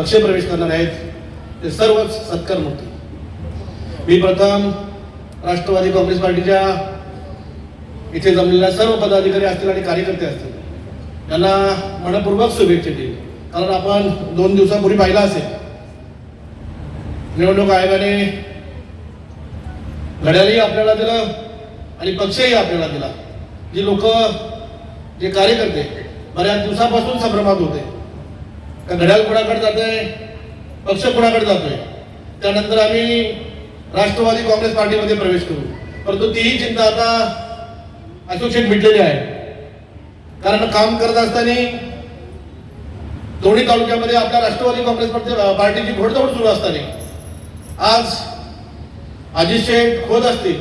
पक्षप्रवेश करणार आहेत ते सर्वच सत्कर्मूर्ती मी प्रथम राष्ट्रवादी काँग्रेस पार्टीच्या इथे जमलेल्या सर्व पदाधिकारी असतील आणि कार्यकर्ते असतील त्यांना मनपूर्वक शुभेच्छा देईल कारण आपण दोन दिवसापूर्वी पाहिला असेल निवडणूक आयोगाने घड्याळही आपल्याला दिलं आणि पक्षही आपल्याला दिला. जी लोक जे कार्यकर्ते बऱ्याच दिवसापासून संभ्रमात होते का घड्याळ कुणाकडे जातोय? पक्ष कुणाकडे जातोय? त्यानंतर आम्ही राष्ट्रवादी काँग्रेस पार्टीमध्ये प्रवेश करू. परंतु तीही चिंता आता असोसिएट मिटलेली आहे कारण काम करत असताना दोन्ही तालुक्यामध्ये आपल्या राष्ट्रवादी काँग्रेस पार्टीची घोडदौड सुरू असताना आज अजित शेठ खोत असतील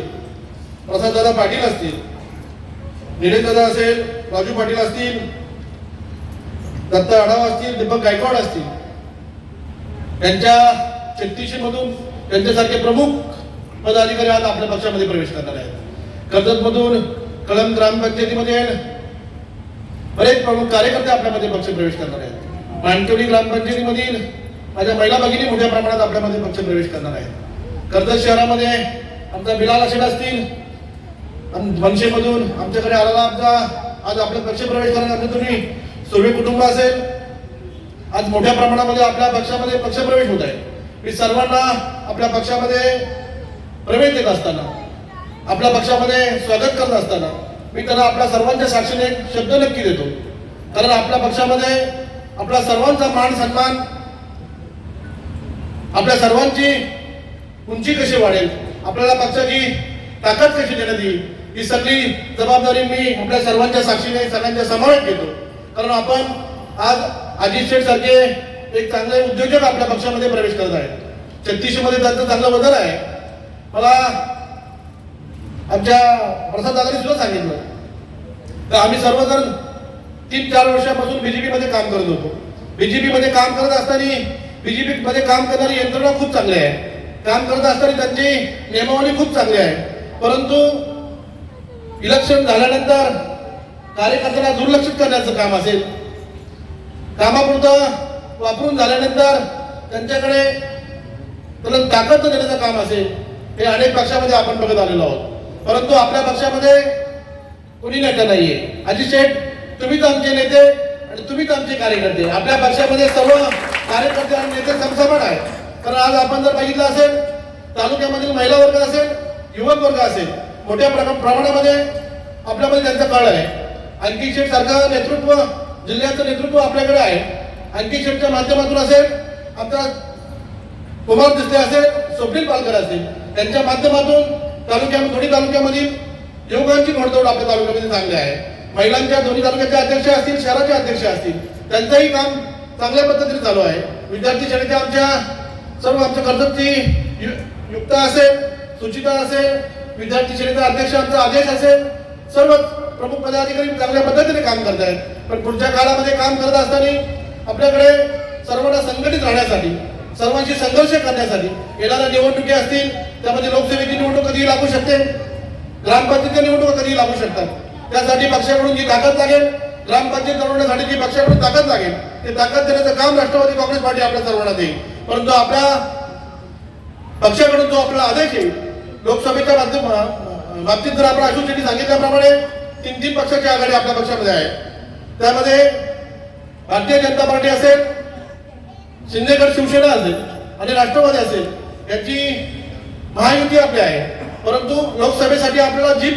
प्रसाददादा पाटील असतील निलेश दादा असेल राजू पाटील असतील दत्त आढाव असतील दीपक गायकवाड असतील. त्यांच्या छत्तीसशे मधून त्यांच्यासारखे प्रमुख पदाधिकारी आज आपल्या पक्षामध्ये प्रवेश करणार आहेत. कर्जत मधून कळंब ग्रामपंचायतीमध्ये बरेच प्रमुख कार्यकर्ते आपल्यामध्ये पक्ष प्रवेश करणार आहेत. माणकेवडी ग्रामपंचायतीमधील माझ्या महिला भगिनी मोठ्या प्रमाणात आपल्यामध्ये पक्ष प्रवेश करणार आहेत. कर्जत शहरामध्ये आमचा बिलाल असेल असतील. मनसेमधून आमच्याकडे आलेला आमचा आज आपल्या पक्ष प्रवेश करणार तुम्ही. सुरवी कुटुंब असेल आज मोठ्या प्रमाणामध्ये आपल्या पक्षामध्ये पक्षप्रवेश होत आहे. मी सर्वांना आपल्या पक्षामध्ये प्रवेश देत असताना आपल्या पक्षामध्ये स्वागत करत असताना मी त्यांना आपल्या सर्वांच्या साक्षीने एक शब्द नक्की देतो. कारण आपल्या पक्षामध्ये आपल्या सर्वांचा मान सन्मान आपल्या सर्वांची उंची कशी वाढेल आपल्याला पक्षाची ताकद कशी देण्यात येईल ही सगळी जबाबदारी मी आपल्या सर्वांच्या साक्षीने सगळ्यांच्या समावेश घेतो. कारण आपण आज अजित शेठ सारखे एक चांगले उद्योजक आपल्या पक्षामध्ये प्रवेश करत आहेत. छत्तीसमध्ये त्यांचा त्यांचं चांगलं बदल आहे. मला आमच्या प्रसाद दादांनी सुद्धा सांगितलं. तर आम्ही सर्वजण तीन चार वर्षापासून बीजेपीमध्ये काम करत होतो. बीजेपीमध्ये काम करत असताना बीजेपीमध्ये काम करणारी यंत्रणा खूप चांगली आहे. काम करत असताना त्यांची नियमावली खूप चांगली आहे. परंतु इलेक्शन झाल्यानंतर कार्यकर्त्यांना दुर्लक्षित करण्याचं काम असेल. कामापुरतं वापरून झाल्यानंतर त्यांच्याकडे त्याला ताकद देण्याचं काम असेल हे अनेक पक्षामध्ये आपण बघत आलेलो आहोत. परंतु आपल्या पक्षामध्ये कोणी नेता नाहीये. अजित शेठ तुम्हीच आमचे नेते आणि तुम्हीच आमचे कार्यकर्ते. आपल्या पक्षामध्ये सर्व कार्यकर्ते आणि नेते समसमान आहे कारण आज आपण जर बघितलं असेल तालुक्यामधील महिला वर्ग असेल युवक वर्ग असेल मोठ्या प्रमाणामध्ये आपल्यामध्ये त्यांचं कळ आहे. आणखी शेठ सारखं नेतृत्व जिल्ह्याचं नेतृत्व आपल्याकडे आहे. आणखी शेठच्या माध्यमातून असेल आमचा कुमार दिसले असेल स्वप्नील पालकर असेल त्यांच्या माध्यमातून तालुक्या दोन्ही तालुक्यामधील युवकांची घोडदौड आपल्या तालुक्यामध्ये चांगली आहे. महिलांच्या दोन्ही तालुक्याचे अध्यक्ष असतील शहराचे अध्यक्ष असतील त्यांचंही काम चांगल्या पद्धतीने चालू आहे. विद्यार्थी सेनेच्या आमच्या सर्व आमच्या कर्जतची यु- युक्ता असेल सुचिता असेल विद्यार्थी शाळेचा अध्यक्ष आमचा आदेश असेल सर्वच प्रमुख पदाधिकारी चांगल्या पद्धतीने काम करत आहेत. पण पुढच्या काळामध्ये काम करत असताना आपल्याकडे सर्वांना संघटित राहण्यासाठी सर्वांशी संघर्ष करण्यासाठी येणाऱ्या निवडणुकी असतील त्यामध्ये लोकसभेची निवडणूक कधीही लागू शकते ग्रामपंचायतीच्या निवडणूक कधीही लागू शकतात. त्यासाठी पक्षाकडून जी ताकद लागेल ग्रामपंचायत लढवण्यासाठी जी पक्षाकडून ताकद लागेल ते ताकद देण्याचं काम राष्ट्रवादी काँग्रेस पार्टी आपल्या सर्वांना देईल. परंतु आपल्या पक्षाकडून जो आपला आदेश आहे लोकसभेच्या माध्यम बाबतीत जर आपण अशोक शेट्टी सांगितल्याप्रमाणे तीन तीन पक्षाची आघाडी आपल्या पक्षामध्ये आहे त्यामध्ये भारतीय जनता पार्टी असेल शिंदेगड शिवसेना असेल आणि राष्ट्रवादी असेल याची महायुती आपली आहे. परंतु लोकसभेसाठी आपल्याला जी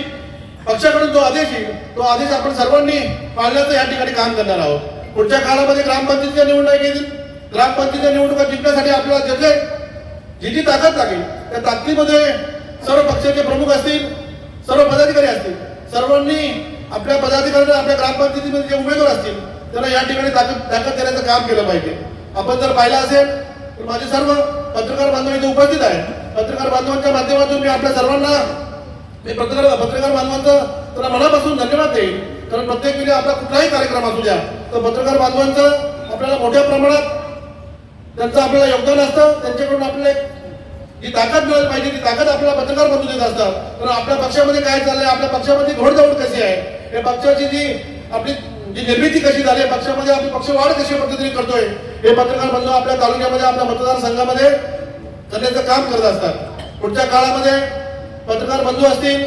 पक्षाकडून जो आदेश येईल तो आदेश आपण सर्वांनी पाळण्याचं या ठिकाणी काम करणार आहोत. पुढच्या काळामध्ये ग्रामपंचायतीच्या निवडणुका येतील. ग्रामपंचायतीच्या निवडणुका जिंकण्यासाठी आपल्याला जसे जी जी ताकद लागेल त्या ताकदीमध्ये सर्व पक्षाचे प्रमुख असतील सर्व पदाधिकारी असतील. सर्वांनी आपल्या पदाधिकाऱ्यांना आपल्या ग्रामपंचायतीमध्ये जे उमेदवार असतील त्यांना या ठिकाणी ताकद ताकद देण्याचं काम केलं पाहिजे. आपण जर पाहिलं असेल तर माझे सर्व पत्रकार बांधव इथे उपस्थित आहेत. पत्रकार बांधवांच्या माध्यमातून मी आपल्या सर्वांना मी पत्रकार पत्रकार बांधवांचं त्यांना मनापासून धन्यवाद देईल कारण प्रत्येक वेळी आपला कुठलाही कार्यक्रम असू द्या तर पत्रकार बांधवांचं आपल्याला मोठ्या प्रमाणात त्यांचं आपल्याला योगदान असतं. त्यांच्याकडून आपल्याला ही ताकद मिळत पाहिजे ती ताकद आपल्याला पत्रकार बंधू देत असतात. तर आपल्या पक्षामध्ये काय चाललंय? आपल्या पक्षामध्ये घोडदौड कशी आहे? या पक्षाची जी आपली जी निर्मिती कशी झाली आहे पक्षामध्ये आपली पक्ष वाढ कशी पद्धतीने करतोय हे पत्रकार बंधू आपल्या तालुक्यामध्ये आपल्या मतदारसंघामध्ये करण्याचं काम करत असतात. पुढच्या काळामध्ये पत्रकार बंधू असतील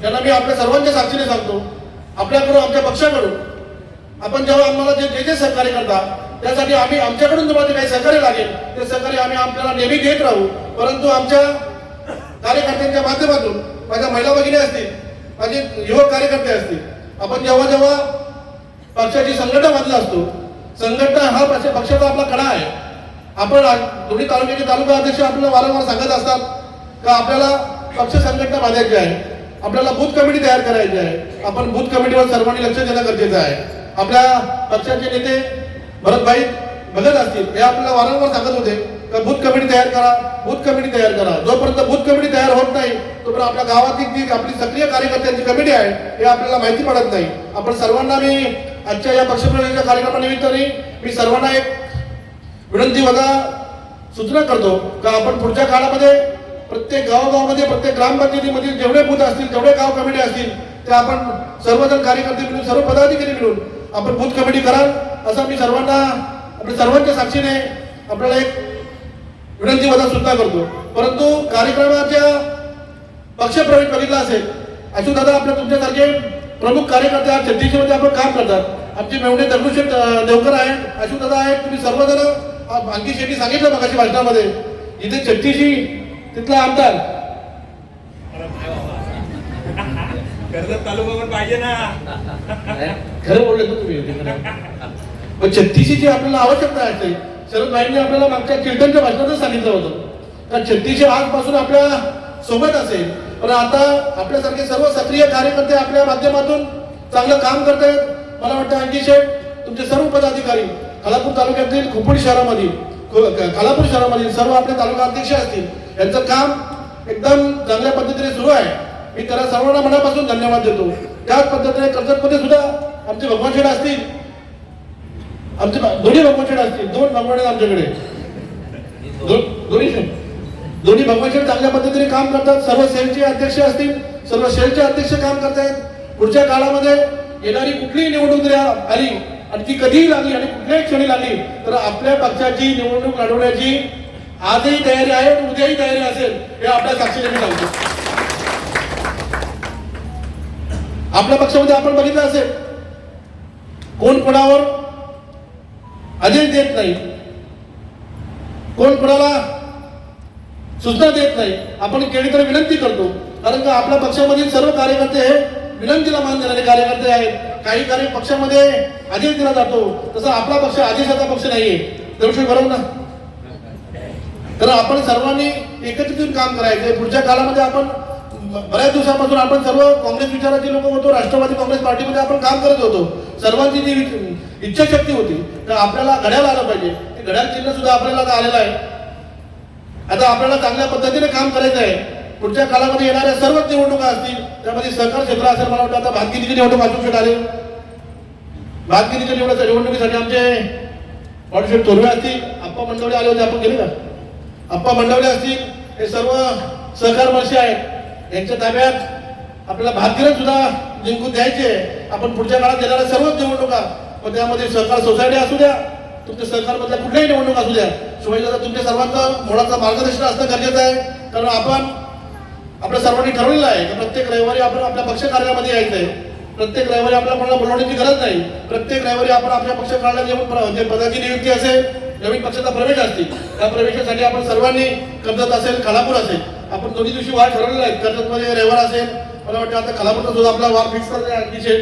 त्यांना मी आपल्या सर्वांच्या साक्षीने सांगतो. आपल्याकडून आमच्या पक्षाकडून आपण जेव्हा आम्हाला जे जे जे सहकार्य करता त्यासाठी आम्ही आमच्याकडून तुम्हाला काही सहकार्य लागेल. ते सहकार्य आम्ही आपल्याला नेहमी घेत राहू. परंतु आमच्या कार्यकर्त्यांच्या माध्यमातून माझ्या महिला भगिनी असतील माझे युवक कार्यकर्ते असतील आपण जेव्हा जेव्हा पक्षाची संघटना बांधला असतो संघटना हा पक्ष- पक्षाचा आपला कणा आहे. आपण दोन्ही तालुक्याचे तालुका अध्यक्ष आपल्याला वारंवार सांगत असतात का आपल्याला पक्ष संघटना बांधायची आहे. आपल्याला बूथ कमिटी तयार करायची आहे. आपण बूथ कमिटीवर सर्वांनी लक्ष देणं गरजेचं आहे. आपल्या पक्षाचे नेते भरतभाई भगत असतील. हे आपल्याला वारंवार सांगत होते का बूथ कमिटी तयार करा बूथ कमिटी तयार करा. जोपर्यंत बूथ कमिटी तयार होत नाही तोपर्यंत आपल्या गावातील जी आपली सक्रिय कार्यकर्त्यांची कमिटी आहे हे आपल्याला माहिती पडत नाही. आपण सर्वांना मी आजच्या या पक्षप्रवेशाच्या कार्यक्रमानिमित्ताने मी सर्वांना एक विनंती वजा सूचना करतो का आपण पुढच्या काळामध्ये प्रत्येक गावागावामध्ये प्रत्येक ग्रामपंचायतीमधील जेवढे बूथ असतील जेवढे गाव कमिटी असतील ते आपण सर्वजण कार्यकर्ते मिळून सर्व पदाधिकारी मिळून आपण बूथ कमिटी कराल. असं मी सर्वांना आपल्या सर्वांच्या साक्षीने आपल्याला एक विनंती वजा सूचना करतो. परंतु कार्यक्रमाच्या पक्षप्रवेश बघितला असेल अशोक दादा आपल्या तुमच्यासारखे प्रमुख कार्यकर्ते आज छत्तीसमध्ये आपण काम करतात. आमचे मेवणे दगडूशेठ अं, देवकर आहेत अशोक दादा आहेत तुम्ही सर्वजण आणखी शेट्टी सांगितलं मगाशी भाषणामध्ये. इथे छत्तीशी तिथला आमदार. कर्जत तालुका पण पाहिजे ना. खरं बोलले ना मग छत्तीशी जी आपल्याला आवश्यकता असते शरद भाईंनी आपल्याला मागच्या कीर्तनच्या भाषणातच सांगितलं होतं. तर छत्तीशी आजपासून आपल्यासोबत असेल पण आता आपल्यासारखे सर्व सक्रिय कार्यकर्ते आपल्या माध्यमातून चांगलं काम करतायत. मला वाटतं आणखी शेठ तुमचे सर्व पदाधिकारी खालापूर तालुक्यातील खुपड शहरामधील खो- खालापूर शहरामधील सर्व आपले तालुका अध्यक्ष असतील यांचं काम एकदम चांगल्या पद्धतीने सुरू आहे. मी त्याला सर्वांना मनापासून धन्यवाद देतो. त्याच पद्धतीने कर्जतमध्ये सुद्धा आमचे भगवान शेठ असतील आमचे दोन्ही भगवान असतील दोन भगवान आहेत आमच्याकडे. दोन्ही दोन्ही भगवान चांगल्या पद्धतीने काम करतात. सर्व सेलचे अध्यक्ष असतील सर्व सेलचे अध्यक्ष काम करतायत. पुढच्या काळामध्ये येणारी कुठलीही निवडणूक जरी आली आणि ती कधीही लागली आणि कुठल्याही क्षणी लागली तर आपल्या पक्षाची निवडणूक लढवण्याची आजही तयारी आहे उद्याही तयारी असेल हे आपल्या साक्षीने मी सांगतो. आपल्या पक्षामध्ये आपण बघितलं असेल कोण कोणावर आदेश देत नाही. कोण कोणाला सूचना देत नाही. आपण केली तर विनंती करतो. कारण का आपल्या पक्षामधील सर्व कार्यकर्ते हे विनंतीला मान देणारे कार्यकर्ते आहेत. काही कार्य पक्षामध्ये आदेश दिला जातो. तसा आपला पक्ष आदेशाचा पक्ष नाहीये. दर्शक बरोबर ना? तर आपण सर्वांनी एकत्रित येऊन काम करायचं पुढच्या काळामध्ये आपण बऱ्याच दिवसापासून आपण सर्व काँग्रेस विचाराचे लोक होतो. राष्ट्रवादी काँग्रेस पार्टीमध्ये आपण काम करत होतो. सर्वांची जी इच्छाशक्ती होती तर आपल्याला घड्याळ आलं पाहिजे. ते घड्याळ चिन्ह सुद्धा आपल्याला आता आलेलं आहे. आता आपल्याला चांगल्या पद्धतीने काम करायचं आहे. पुढच्या काळामध्ये येणाऱ्या सर्वच निवडणुका असतील त्यामध्ये सहकार क्षेत्र असेल मला वाटतं. आता भातगिरीची निवडणूक अचूक आले. भातगिरीच्या निवडणुका निवडणुकीसाठी आमचे वाटशेठ तोरवे असतील आप्पा मंडवले आले होते. आपण गेले का? आप्पा मंडवले असतील हे सर्व सहकार वर्षी आहेत. यांच्या ताब्यात आपल्याला भातगिरी सुद्धा जिंकून द्यायचे. आपण पुढच्या काळात येणाऱ्या सर्वच निवडणुका मग त्यामध्ये सहकार सोसायटी असू द्या तुमच्या सहकारमधल्या कुठल्याही निवडणूक असू द्या. शिवाजी तुमच्या सर्वांचं मुळाचं मार्गदर्शन असणं गरजेचं आहे. कारण आपण आपल्या सर्वांनी ठरवलेलं आहे की प्रत्येक रविवारी आपण आपल्या पक्ष कार्यामध्ये यायचं आहे. प्रत्येक रविवारी आपल्याला कोणाला बोलवण्याची गरज नाही. प्रत्येक रविवारी आपण आपल्या पक्ष कार्यालयात येऊन प्र- जे पदाची नियुक्ती असेल नवीन पक्षाचा प्रवेश असतील त्या प्रवेशासाठी आपण सर्वांनी कर्जत असेल खालापूर असेल. आपण दोन्ही दिवशी वार ठरवलेला आहे. कर्जतमध्ये रविवार असेल मला वाटतं आता कलापूरचा सुद्धा आपला वार फिक्स करणे अतिशय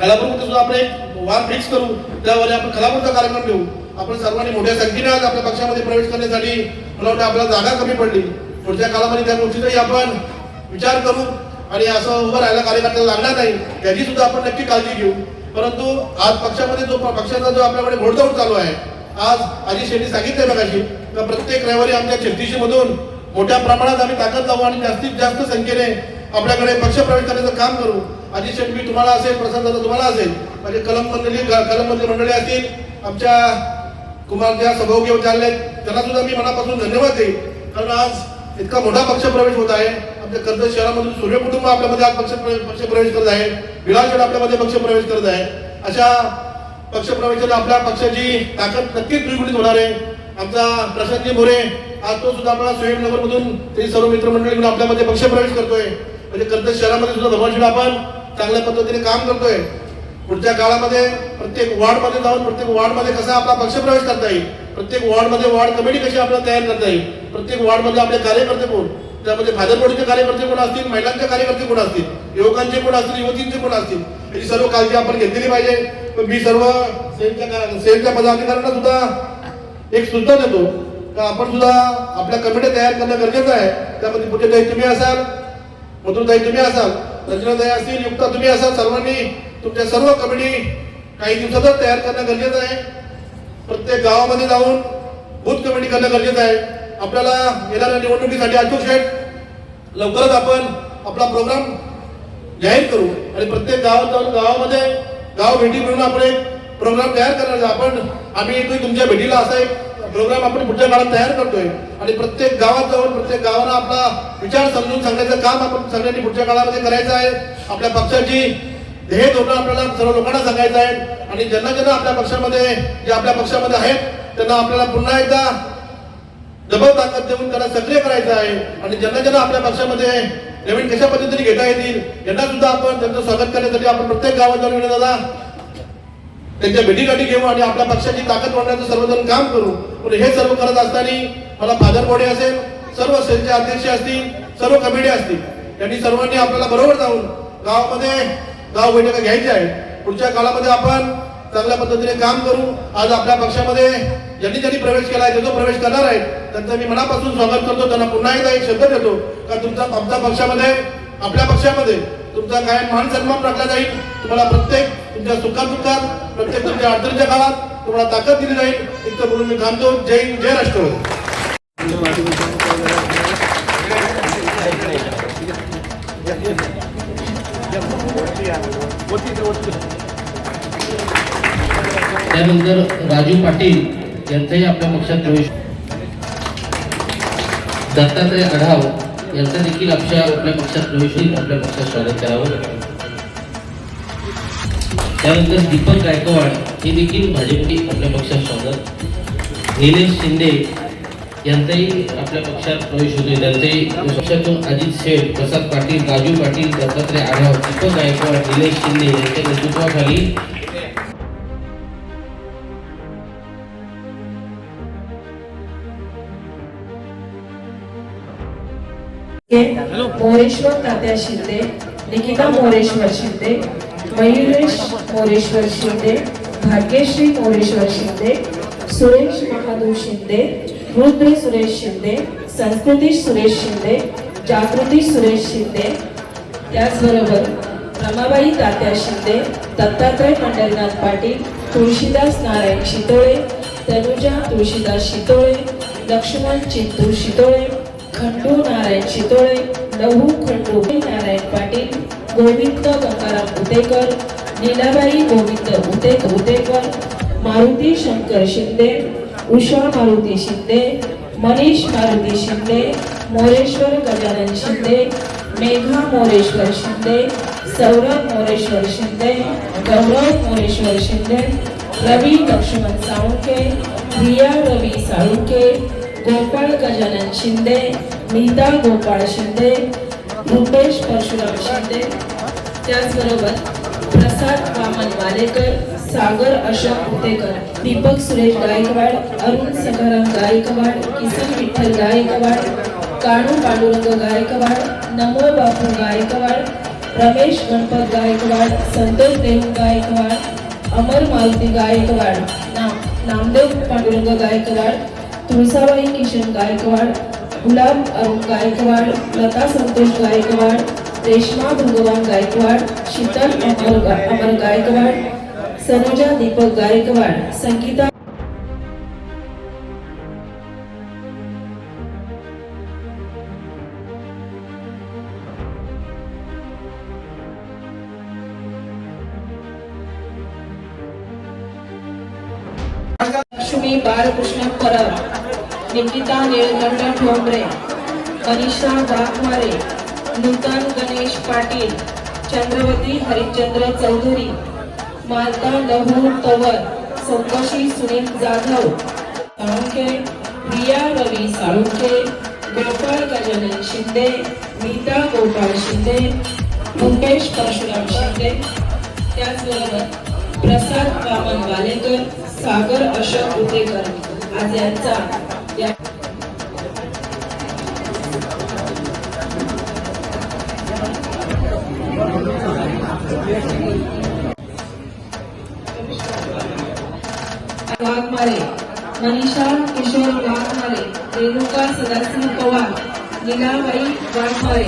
कलापूरमध्ये सुद्धा आपण एक वार फिक्स करू त्यावेळी आपण कलापूरचा कार्यक्रम घेऊ. आपण सर्वांनी मोठ्या संख्येने आज आपल्या पक्षामध्ये प्रवेश करण्यासाठी मला वाटतं आपल्याला जागा कमी पडली. पुढच्या काळामध्ये त्या गोष्टीचाही आपण विचार करू आणि असं उभं राहायला कार्यकर्त्याला लागणार नाही त्याची सुद्धा आपण नक्की काळजी घेऊ. परंतु आज पक्षामध्ये जो पक्षाचा जो आपल्याकडे घोडदौड चालू आहे आज अजित शेट्टी सांगितलंय बघाशी तर प्रत्येक रविवारी आमच्या छत्तीशी मधून मोठ्या प्रमाणात आम्ही ताकद लावू आणि जास्तीत जास्त संख्येने आपल्याकडे पक्ष प्रवेश करण्याचं काम करू. अजित शेट्टी मी तुम्हाला असेल प्रसाद दादा तुम्हाला असेल. म्हणजे कलम मंडळी कलम मंत्री मंडळी असतील. आमच्या कुमार ज्या सभोगी चालले आहेत त्यांना सुद्धा मी मनापासून धन्यवाद देईन. कारण आज इतका मोठा पक्ष प्रवेश होत आहे. आमच्या कर्जत शहरामधून सूर्य कुटुंब आपल्यामध्ये आज पक्ष पक्ष प्रवेश करत आहे. विलासगड आपल्यामध्ये पक्ष प्रवेश करत आहे. अशा पक्ष प्रवेशाने आपल्या पक्षाची ताकद नक्कीच द्विगुणित होणार आहे. आमचा प्रशांतजी मोरे आज तो सुद्धा आपला सुहेब ते सर्व मित्रमंडळी आपल्यामध्ये पक्ष प्रवेश करतोय. म्हणजे कर्जत शहरामध्ये सुद्धा भगवान आपण चांगल्या पद्धतीने काम करतोय. पुढच्या काळामध्ये प्रत्येक वॉर्डमध्ये जाऊन प्रत्येक वॉर्डमध्ये कसा आपला पक्षप्रवेश करता येईल? प्रत्येक वॉर्डमध्ये वॉर्ड कमिटी कशी आपल्याला तयार करता येईल? प्रत्येक वॉर्डमध्ये आपले कार्यकर्ते कोण? त्यामध्ये फादरबोडीचे कार्यकर्ते कोण असतील? महिलांचे कार्यकर्ते कोण असतील? युवकांचे कोण असतील? युवतींचे कोण असतील? याची सर्व काळजी आपण घेतलेली पाहिजे. पण मी सर्व सेलच्या का- पदाधिकाऱ्यांना सुद्धा एक सुद्धा देतो. का आपण सुद्धा आपल्या कमिट्या तयार करणं गरजेचं आहे. त्यामध्ये पुढे तुम्ही असाल मधुरताई तुम्ही असाल रचनाताई असतील युक्ता तुम्ही असाल सर्वांनी तुमच्या सर्व कमिटी काही दिवसातच तयार करणं गरजेचं आहे. प्रत्येक गावामध्ये जाऊन बूथ कमिटी करणं गरजेचं आहे. आपल्याला येणाऱ्या निवडणुकीसाठी अशोक शेट. लवकरच आपण आपला प्रोग्राम जाहीर करू. आणि प्रत्येक गावात जाऊन गावामध्ये गाव भेटी मिळून आपण एक प्रोग्राम तयार करणार आपण आम्ही येतोय तुमच्या भेटीला असा एक प्रोग्राम आपण पुढच्या काळात तयार करतोय. आणि प्रत्येक गावात जाऊन प्रत्येक गावाला आपला विचार समजून सांगण्याचं काम आपण सगळ्यांनी पुढच्या काळामध्ये करायचं आहे. आपल्या पक्षाची ध्येय धोरण आपल्याला सर्व लोकांना सांगायचं आहे. आणि ज्यांना ज्यांना आपल्या पक्षामध्ये जे आपल्या पक्षामध्ये आहेत त्यांना आपल्याला पुन्हा एकदा डबल ताकद देऊन त्यांना सक्रिय करायचं आहे. आणि ज्यांना ज्यांना आपल्या पक्षामध्ये नवीन कशा पद्धतीने घेता येतील यांना सुद्धा आपण त्यांचं स्वागत करण्यासाठी आपण प्रत्येक गावात जाऊन दादा त्यांच्या भेटीगाठी घेऊ आणि आपल्या पक्षाची ताकद वाढण्याचं सर्वजण काम करू पण म्हणजे हे सर्व करत असताना मला फादर बॉडी असेल सर्व सेलचे अध्यक्ष असतील सर्व कमिटी असतील यांनी सर्वांनी आपल्याला बरोबर जाऊन गावामध्ये गाव बैठका घ्यायच्या आहेत पुढच्या काळामध्ये आपण चांगल्या पद्धतीने काम करू. आज आपल्या पक्षामध्ये ज्यांनी ज्यांनी प्रवेश केला आहे जो प्रवेश करणार आहे त्यांचं मी मनापासून स्वागत करतो. त्यांना पुन्हा एकदा एक शब्द देतो. का तुमचा आमच्या पक्षामध्ये आपल्या पक्षामध्ये तुमचा काय मान सन्मान राखला जाईल. तुम्हाला प्रत्येक तुमच्या सुखात दुःखात प्रत्येक तुमच्या अडचणीच्या काळात तुम्हाला ताकद दिली जाईल. इतकं बोलून मी थांबतो. जय हिंद, जय राष्ट्रवादी. त्यानंतर राजू पाटील यांचाही आपल्या पक्षात प्रवेश. दत्तात्रय आढाव यांचा देखील आपल्या आपल्या पक्षात प्रवेश होईल आपल्या पक्षात स्वागत करावं. त्यानंतर दीपक गायकवाड हे देखील भाजपने आपल्या पक्षात स्वागत. निलेश शिंदे यांचाही आपल्या पक्षात प्रवेश होतोय. त्यांचाही पक्षातून अजित शेठ प्रसाद पाटील राजू पाटील दत्तात्रय आढाव दीपक गायकवाड निलेश शिंदे यांच्या नेतृत्वाखाली मोरेश्वर तात्या शिंदे निकिता मोरेश्वर शिंदे मयुरेश मोरेश्वर शिंदे भाग्यश्री मोरेश्वर शिंदे सुरेश महादेव शिंदे रुद्र सुरेश शिंदे संस्कृती सुरेश शिंदे जागृती सुरेश शिंदे त्याचबरोबर रमाबाई तात्या शिंदे दत्तात्रय पंढरनाथ पाटील तुळशीदास नारायण शितोळे तनुजा तुळशीदास शितोळे लक्ष्मण चित्तू शितोळे खंडू नारायण शितोळे लहू खंडू नारायण पाटील गोविंद गंगाराम उतेकर नीलाबाई गोविंद उते उतेकर मारुती शंकर शिंदे उषा मारुती शिंदे मनीष मारुती शिंदे मोरेश्वर गजानन शिंदे मेघा मोरेश्वर शिंदे सौरभ मोरेश्वर शिंदे गौरव मोरेश्वर शिंदे रवी लक्ष्मण साळुंके रिया रवी साळुंके गोपाळ गजानन शिंदे नीता गोपाळ शिंदे रुपेश परशुराम शिंदे त्याचबरोबर प्रसाद वामन वालेकर सागर अशोक उतेकर दीपक सुरेश गायकवाड अरुण सखाराम गायकवाड किसन विठ्ठल गायकवाड काणू पांडुरंग गायकवाड नमो बापू गायकवाड रमेश गणपत गायकवाड संतोष देव गायकवाड अमर मारुती गायकवाड नाम नामदेव पांडुरंग गायकवाड तुळसाबाई किशन गायकवाड गुलाब अरुण गायकवाड लता संतोष गायकवाड रेश्मा भगवान गायकवाड शीतल अमर अमर गायकवाड सनोजा दीपक गायकवाड संगीता लक्ष्मी बालकृष्ण परब निकिता निळकंठ ठोंबरे मनीषा वाघमारे नूतन गणेश पाटील चंद्रवती हरिश्चंद्र चौधरी मालता लहू तवर संतोषी सुनील जाधव साळुंके रिया रवी साळुंके गोपाळ गजानन शिंदे नीता गोपाळ शिंदे मुकेश परशुराम शिंदे त्याचबरोबर प्रसाद वामन वालेकर सागर अशोक उतेकर आज यांचा वाघमारे मनीषा किशोर वाघमारे रेणुका सदाशिव पवार लीलाबाई वाघमारे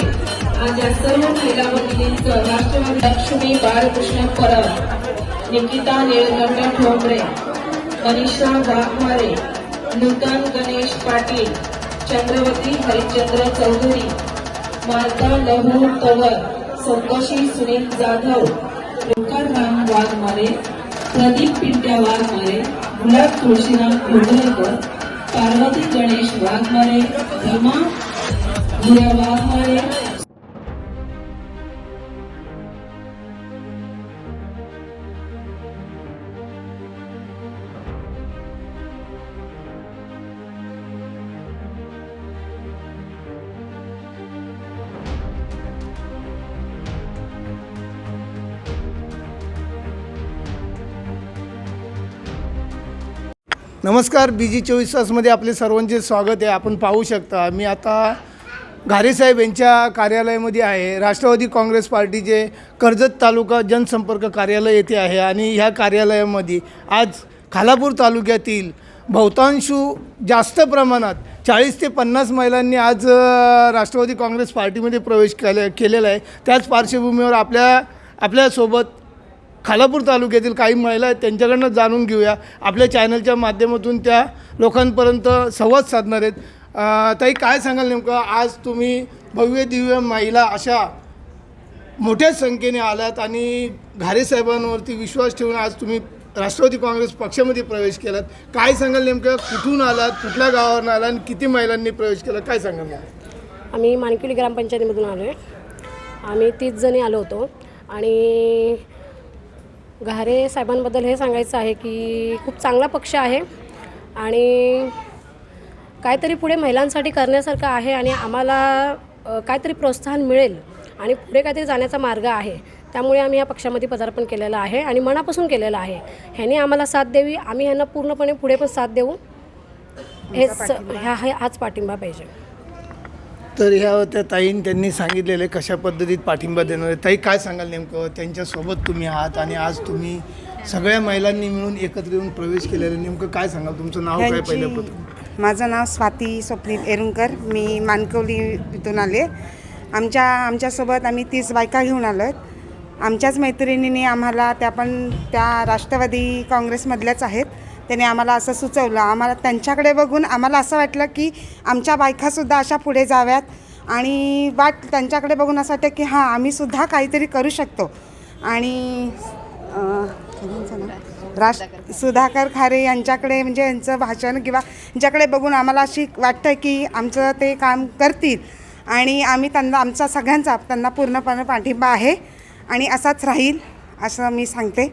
आज या सर्व महिला भगिनींचं राष्ट्रवादी लक्ष्मी बाळकृष्ण परब निकिता निळकंठ ठोंबरे मनीषा वाघमारे नूतन गणेश पाटील चंद्रवती हरिश्चंद्र चौधरी मालता लहू तवर संतोषी सुनील जाधव ओंकारराम वाघमारे प्रदीप पिंट्या वाघमारे भरत तुळशीराम कुलकर्णीकर पार्वती गणेश वाघमारे भीमा हिरा वाघमारे नमस्कार बी जी चोवीस तासमध्ये आपले सर्वांचे स्वागत आहे. आपण पाहू शकता मी आता घारेसाहेब यांच्या कार्यालयामध्ये आहे. राष्ट्रवादी काँग्रेस पार्टीचे कर्जत तालुका जनसंपर्क कार्यालय येथे आहे आणि ह्या कार्यालयामध्ये आज खालापूर तालुक्यातील बहुतांशू जास्त प्रमाणात चाळीस ते पन्नास महिलांनी आज राष्ट्रवादी काँग्रेस पार्टीमध्ये प्रवेश केले केलेला आहे. त्याच पार्श्वभूमीवर आपल्या आपल्यासोबत खालापूर तालुक्यातील काही महिला आहेत त्यांच्याकडनं जाणून घेऊया. आपल्या चॅनलच्या माध्यमातून त्या लोकांपर्यंत संवाद साधणार आहेत. ताई काय सांगाल नेमकं? आज तुम्ही भव्य दिव्य महिला अशा मोठ्या संख्येने आलात आणि घारे साहेबांवरती विश्वास ठेवून आज तुम्ही राष्ट्रवादी काँग्रेस पक्षामध्ये प्रवेश केलात. काय सांगाल नेमकं? कुठून आलात? कुठल्या गावावरून आला आणि किती महिलांनी प्रवेश केला? काय सांगाल मला? आम्ही मानकिवली ग्रामपंचायतीमधून आलो आहे आम्ही तीस जणी आलो होतो. आणि घारे साहेबांबद्दल हे सांगायचं आहे की खूप चांगला पक्ष आहे आणि काहीतरी पुढे महिलांसाठी करण्यासारखं आहे आणि आम्हाला काहीतरी प्रोत्साहन मिळेल आणि पुढे काहीतरी जाण्याचा मार्ग आहे. त्यामुळे आम्ही या पक्षामध्ये पदार्पण केलेलं आहे आणि मनापासून केलेलं आहे. ह्याने आम्हाला साथ द्यावी. आम्ही ह्यांना पूर्णपणे पुढे पण साथ देऊ. हेच ह्या आज हाच पाठिंबा पाहिजे. तर ह्या होत्या ताईन त्यांनी सांगितलेले कशा पद्धतीत पाठिंबा देणार आहे. ताई काय सांगाल नेमकं? त्यांच्यासोबत तुम्ही आहात आणि आज तुम्ही सगळ्या महिलांनी मिळून एकत्र येऊन प्रवेश केलेला आहे. नेमकं काय सांगाल? तुमचं नाव काय पहिलं माझं नाव स्वाती स्वप्नील एरुणकर. मी मानकवली इथून आले. आमच्या आमच्यासोबत आम्ही तीस बायका घेऊन आलो आहेत. आमच्याच मैत्रिणींनी आम्हाला त्या पण त्या राष्ट्रवादी काँग्रेसमधल्याच आहेत. त्याने आम्हाला असं सुचवलं. आम्हाला त्यांच्याकडे बघून आम्हाला असं वाटलं की आमच्या बायकासुद्धा अशा पुढे जाव्यात. आणि वाट त्यांच्याकडे बघून असं वाटतं की हां आम्हीसुद्धा काहीतरी करू शकतो. आणि राज सुधाकर खारे यांच्याकडे म्हणजे यांचं भाषण किंवा यांच्याकडे बघून आम्हाला अशी वाटतं की आमचं ते काम करतील. आणि आम्ही त्यांना आमचा सगळ्यांचा त्यांना पूर्णपणे पाठिंबा आहे. आणि असाच राहील असं मी सांगते.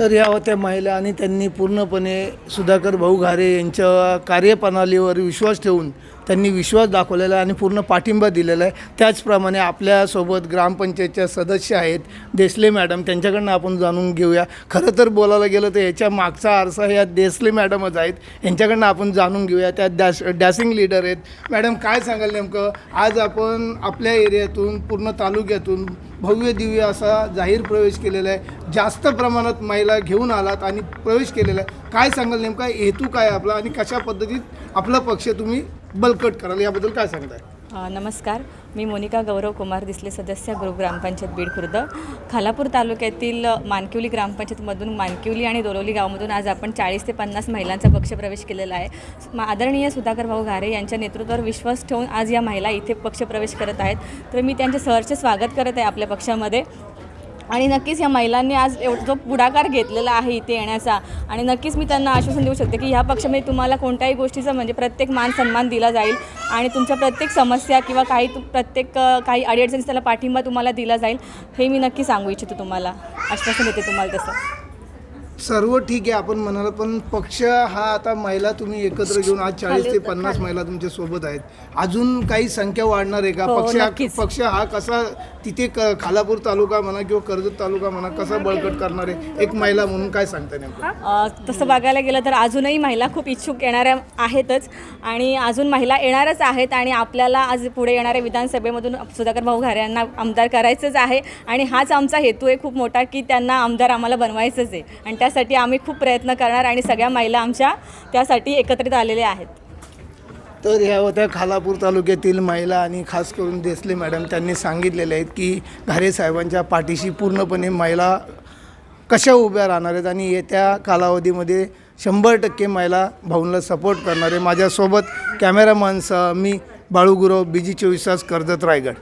तर या होत्या महिला आणि त्यांनी पूर्णपणे सुधाकर भाऊ घारे यांच्या कार्यप्रणालीवर विश्वास ठेवून त्यांनी विश्वास दाखवलेला आहे आणि पूर्ण पाठिंबा दिलेला आहे. त्याचप्रमाणे आपल्यासोबत ग्रामपंचायतच्या सदस्य आहेत देसले मॅडम त्यांच्याकडनं आपण जाणून घेऊया. खरं तर बोलायला गेलं तर याच्या मागचा आरसा ह्या देसले मॅडमच आहेत. यांच्याकडनं आपण जाणून घेऊया. त्या डॅस डॅसिंग लीडर आहेत. मॅडम काय सांगाल नेमकं? आज आपण आपल्या एरियातून पूर्ण तालुक्यातून भव्य दिव्य असा जाहीर प्रवेश केलेला आहे. जास्त प्रमाणात महिला घेऊन आलात आणि प्रवेश केलेला आहे. काय सांगाल नेमका? हेतू काय आपला आणि कशा पद्धतीत आपला पक्ष तुम्ही बलकट कराल. याबद्दल काय सांगताय? अ, नमस्कार. मी मोनिका गौरव कुमार दिसले सदस्य गुरु ग्रामपंचायत बीड खुर्द. खालापूर तालुक्यातील मानकिवली ग्रामपंचायतमधून मानकिवली आणि दोलोली गावामधून आज आपण चाळीस ते पन्नास महिलांचा पक्षप्रवेश केलेला आहे. मा- आदरणीय सुधाकर भाऊ घारे यांच्या नेतृत्वावर विश्वास ठेवून आज या महिला इथे पक्षप्रवेश करत आहेत. तर मी त्यांचे सहर्ष स्वागत करत आहे आपल्या पक्षामध्ये. आणि नक्कीच या महिलांनी आज एवढा जो पुढाकार घेतलेला आहे इथे येण्याचा आणि नक्कीच मी त्यांना आश्वासन देऊ शकते की ह्या पक्षामध्ये तुम्हाला कोणत्याही गोष्टीचा म्हणजे प्रत्येक मान सन्मान दिला जाईल आणि तुमच्या प्रत्येक समस्या किंवा काही तु प्रत्येक काही अडीअडचणी त्याला पाठिंबा तुम्हाला दिला जाईल हे मी नक्की सांगू इच्छितो तुम्हाला. आश्वासन देते तुम्हाला तसं. सर्व ठीक आहे आपण म्हणाल पण पक्ष हा आता महिला तुम्ही एकत्र घेऊन आज चाळीस ते पन्नास महिला तुमच्यासोबत आहेत. अजून काही संख्या वाढणार आहे का? हो, पक्ष हा-. पक्ष हा कसा तिथे क- खालापूर तालुका म्हणा किंवा कर्जत तालुका म्हणा कसा बळकट करणार आहे? एक महिला म्हणून काय सांगता नेमकं? अ, तसं बघायला गेलं तर अजूनही महिला खूप इच्छुक येणाऱ्या आहेतच. आणि अजून महिला येणारच आहेत आणि आपल्याला आज पुढे येणाऱ्या विधानसभेमधून सुधाकर भाऊ घारे यांना आमदार करायचंच आहे. आणि हाच आमचा हेतू आहे खूप मोठा की त्यांना आमदार आम्हाला बनवायचंच आहे. आणि त्यासाठी आम्ही खूप प्रयत्न करणार आणि सगळ्या महिला आमच्या त्यासाठी एकत्रित आलेल्या आहेत. तर ह्या होत्या खालापूर तालुक्यातील महिला आणि खास करून देसले मॅडम त्यांनी सांगितलेले आहेत की घारे साहेबांच्या पाठीशी पूर्णपणे महिला कशा उभ्या राहणार आहेत आणि येत्या कालावधीमध्ये शंभर टक्के महिला भाऊंना सपोर्ट करणार आहे. माझ्यासोबत कॅमेरामनसह मी बाळूगुरव बी जी चोवीस तास कर्जत रायगड.